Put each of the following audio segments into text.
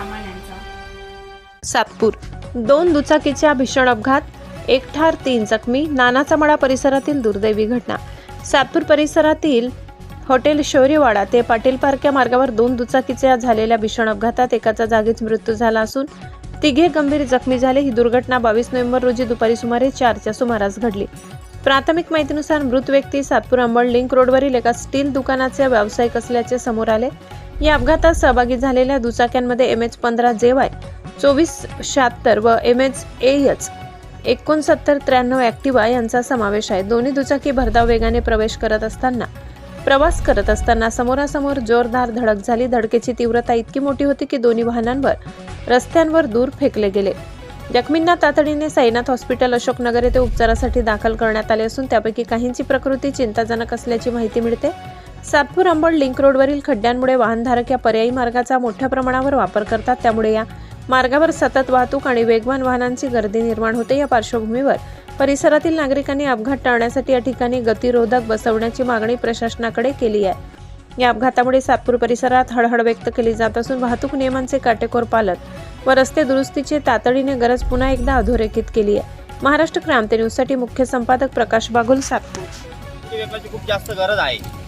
सामान यांचा सातपूर. दोन दुचाकीच्या भीषण अपघात एक ठार तीन जखमी नानाचा मळा परिसरातील दुर्दैवी घटना. सातपूर परिसरातील हॉटेल शौर्यवाडा ते पाटील पार्क या मार्गावर दोन दुचाकीच्या झालेल्या भीषण अपघातात एकाचा जागीच मृत्यू झाला असून तिघे गंभीर जखमी झाले. ही दुर्घटना बावीस नोव्हेंबर रोजी दुपारी सुमारे चारच्या सुमारास घडली. प्राथमिक माहितीनुसार मृत व्यक्ती सातपूर अंबड लिंक रोडवरील एका स्टील दुकानाचे व्यावसायिक असल्याचे समोर आले. या अपघातात सहभागी झालेल्या दुचाक्यांमध्ये एम एच पंधरा जे वाय चोवीस शहात्तर व एम एच ए एच एकोणसत्तर त्र्याण्णव ॲक्टिवा यांचा समावेश आहे. दोन्ही दुचाकी भरधाव वेगाने प्रवेश करत असताना प्रवास करत असताना समोरासमोर जोरदार धडक झाली. धडकेची तीव्रता इतकी मोठी होती की दोन्ही वाहनांवर रस्त्यांवर दूर फेकले गेले. जखमींना तातडीने साईनाथ हॉस्पिटल अशोकनगर येथे उपचारासाठी दाखल करण्यात आले असून त्यापैकी काहींची प्रकृती चिंताजनक असल्याची माहिती मिळते. सातपूर अंबड लिंक रोडवरील खड्ड्यांमुळे वाहनधारक या पर्यायी मार्गाचा मोठ्या प्रमाणावर वापर करतात. त्यामुळे या मार्गावर सतत वाहतूक आणि वेगवान वाहनांची गर्दी निर्माण होते. या पार्श्वभूमीवर परिसरातील नागरिकांनी अपघात टाळण्यासाठी या ठिकाणी गतिरोधक बसवण्याची मागणी प्रशासनाकडे केली आहे. या अपघातामुळे सातपूर परिसरात हळहळ व्यक्त केली जात असून वाहतूक नियमांचे काटेकोर पालन व रस्ते दुरुस्तीची तातडीने गरज पुन्हा एकदा अधोरेखित केली आहे. महाराष्ट्र क्रांती न्यूजसाठी मुख्य संपादक प्रकाश बागुल सातपूर. खूप जास्त गरज आहे.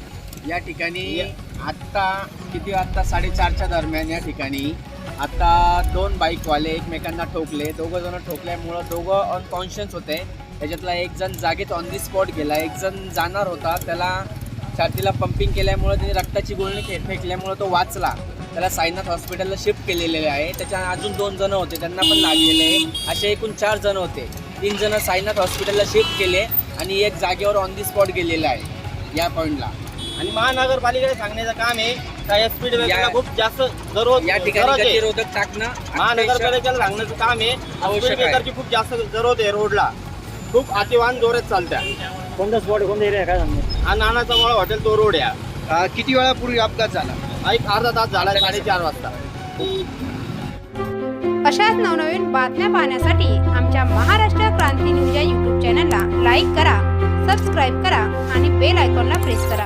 या ठिकाणी आत्ता किती वाजता साडेचारच्या दरम्यान या ठिकाणी. आता दोन बाईकवाले एकमेकांना ठोकले. दोघं जण ठोकल्यामुळं दोघं अनकॉन्शियस होते. त्याच्यातला एक जण जागेत ऑन दी स्पॉट गेला. एक जण जाणार होता. त्याला छातीला पंपिंग केल्यामुळं त्याने रक्ताची गुळणी फे फेकल्यामुळं तो वाचला. त्याला साईनाथ हॉस्पिटलला शिफ्ट केलेले आहे. त्याच्या अजून दोन जण होते. त्यांना पण लागलेले आहे. असे एकूण चार जण होते. तीन जण साईनाथ हॉस्पिटलला शिफ्ट केले आणि एक जागेवर ऑन दी स्पॉट गेलेला आहे. या पॉईंटला आणि महानगरपालिकेने सांगण्याचं काम आहे का या स्पीड ब्रेकरला या- खूप जास्त जरूर या ठिकाणी गतिरोधक टाकणं महानगरपालिकेला सांगण्याचं काम आहे स्पीड. ब्रेकरची खूप जास्त जरूर आहे रोडला. खूप अतिवाहन जोरात चालत्या. कोणता स्पॉट कोणता एरिया काय सांगतो हा नानाचा मुळे हॉटेल तो रोड आहे अं, किती वेळापूर्वी अपघात झाला? हा एक अर्धा तास झाला साडेचार वाजता. अशाच नवनवीन बातम्या पाहण्यासाठी आमच्या महाराष्ट्र क्रांती न्यूज या यूट्यूब चॅनलला लाईक करा सबस्क्राईब करा आणि बेल आयकॉनला प्रेस करा.